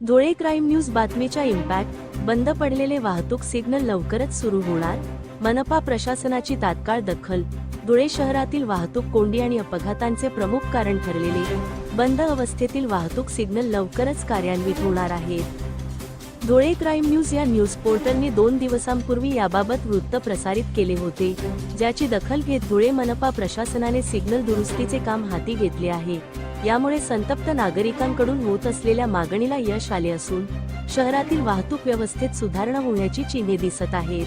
Dhule crime news बातमीच्या impact बंद पडलेले वाहतूक सिग्नल लवकरच सुरू होणार? मनपा प्रशासनाची तात्काळ दखल धुळे शहरातील वाहतूक कोंडी आणि अपघातांचे प्रमुख कारण ठरलेले बंद अवस्थेतील वाहतूक सिग्नल लवकरच कार्यान्वित होणार आहेत धुळे क्राईम न्यूज या न्यूज पोर्टलने दोन दिवसांपूर्वी याबाबत वृत्त प्रसारित केले होते ज्याची दखल घेत धुळे मनपा प्रशासनाने सिग्नल दुरुस्तीचे काम हाती घेतले आहे. यामुळे संतप्त नागरिकांकडून होत असलेल्या मागणीला यश आले असून शहरातील वाहतूक व्यवस्थेत सुधारणा होण्याची चिन्हे दिसत आहेत.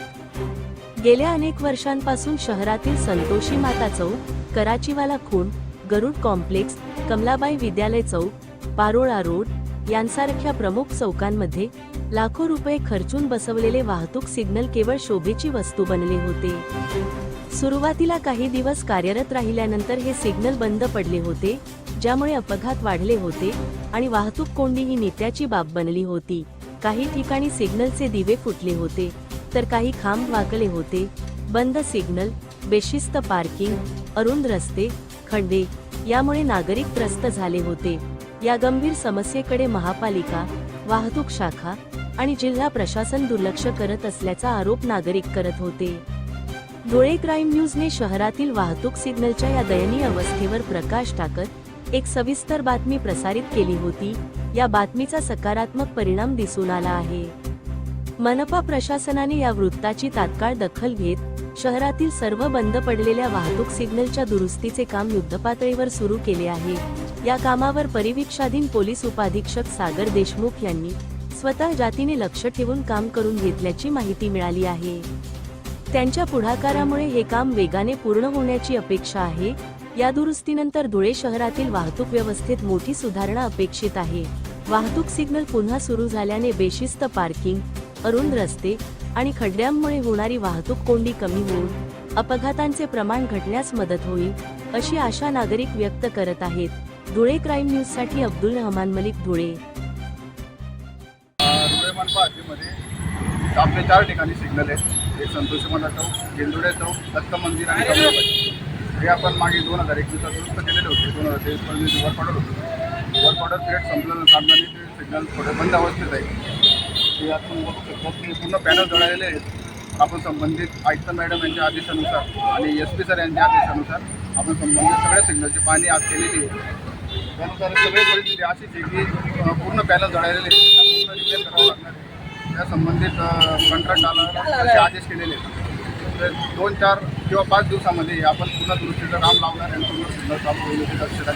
गेल्या अनेक वर्षांपासून शहरातील संतोषी माता चौक कराचीवाला खूण गरुड कॉम्प्लेक्स कमलाबाई विद्यालय चौक पारोळा रोड यांसारख्या प्रमुख चौकांमध्ये लाखो रुपये खर्चून बसवलेले वाहतूक सिग्नल केवळ शोभेची वस्तू बनले होते. सुरुवातीला काही दिवस कार्यरत राहिल्यानंतर हे सिग्नल बंद पडले होते ज्यामुळे अपघात वाढले होते आणि वाहतूक कोंडी ही नित्याची बाब बनली होती. काही ठिकाणी सिग्नलचे दिवे फुटले होते तर काही खांब वाकले होते. बंद सिग्नल बेशिस्त पार्किंग अरुंद रस्ते खंडे यामुळे नागरिक त्रस्त झाले होते. या गंभीर समस्येकडे महापालिका वाहतूक शाखा आणि जिल्हा प्रशासन दुर्लक्ष करत असल्याचा आरोप नागरिक करत होते. धुळे क्राईम न्यूजने शहरातील वाहतूक सिग्नलच्या या दयनीय अवस्थेवर प्रकाश टाकत एक सविस्तर बातमी प्रसारित केली होती. या बातमीचा सकारात्मक परिणाम दिसून आला आहे. मनपा प्रशासनाने या वृत्ताची तात्काळ दखल घेत शहरातील सर्व बंद पडलेल्या वाहतूक सिग्नलच्या दुरुस्तीचे काम युद्धपातळीवर सुरू केले आहे. या कामावर परिवीक्षाधीन पोलीस उपाधीक्षक सागर देशमुख यांनी स्वतः जातीने लक्ष ठेवून काम करून घेतल्याची माहिती मिळाली आहे. त्यांच्या पुढाकारामुळे हे काम वेगाने पूर्ण होण्याची अपेक्षा आहे. या दुरुस्तीनंतर धुळे शहरातील वाहतूक व्यवस्थेत मोठी सुधारणा अपेक्षित आहे. वाहतूक सिग्नल पुन्हा सुरू झाल्याने बेशिस्त पार्किंग अरुंद रस्ते आणि खड्ड्यांमुळे होणारी वाहतूक कोंडी कमी होऊन अपघातांचे प्रमाण घटण्यास मदत होईल अशी आशा नागरिक व्यक्त करत आहेत. धुळे क्राईम न्यूजसाठी अब्दुल रहमान मलिक धुळे. आपले चार ठिकाणी सिग्नल आहेत. एक संतोष मला चौक गेंदुडे चौक दत्त मंदिर आणि हे आपण मागे दोन हजार एकवीसला दुरुस्त केलेले होते. दोन हजार तेवीसपर्यंत वर ऑर्डर होतो. वर ऑर्डर पिरियड संपल्यानं कारणाने ते सिग्नल थोडे बंद अवस्थेत आहे. ते आपण बघू शकतो. की पूर्ण पॅनल जळालेले आहेत. आपण संबंधित आयुक्त मॅडम यांच्या आदेशानुसार आणि एस पी सर यांच्या आदेशानुसार आपण संबंधित सगळ्या सिग्नलची पाणी आज केलेली आहे. त्यानुसार सगळी परिस्थिती अशीच आहे की पूर्ण पॅनल जळालेले आहेत. पूर्ण रिपेअर करावं लागणार आहे. त्या संबंधित कंत्राटदाराला आदेश केलेले आहेत. तर दोन चार किंवा पाच दिवसामध्ये आपण पुन्हा दुरुस्तीचं काम लावणार आणि पूर्ण सिग्नल काम होईल दक्षता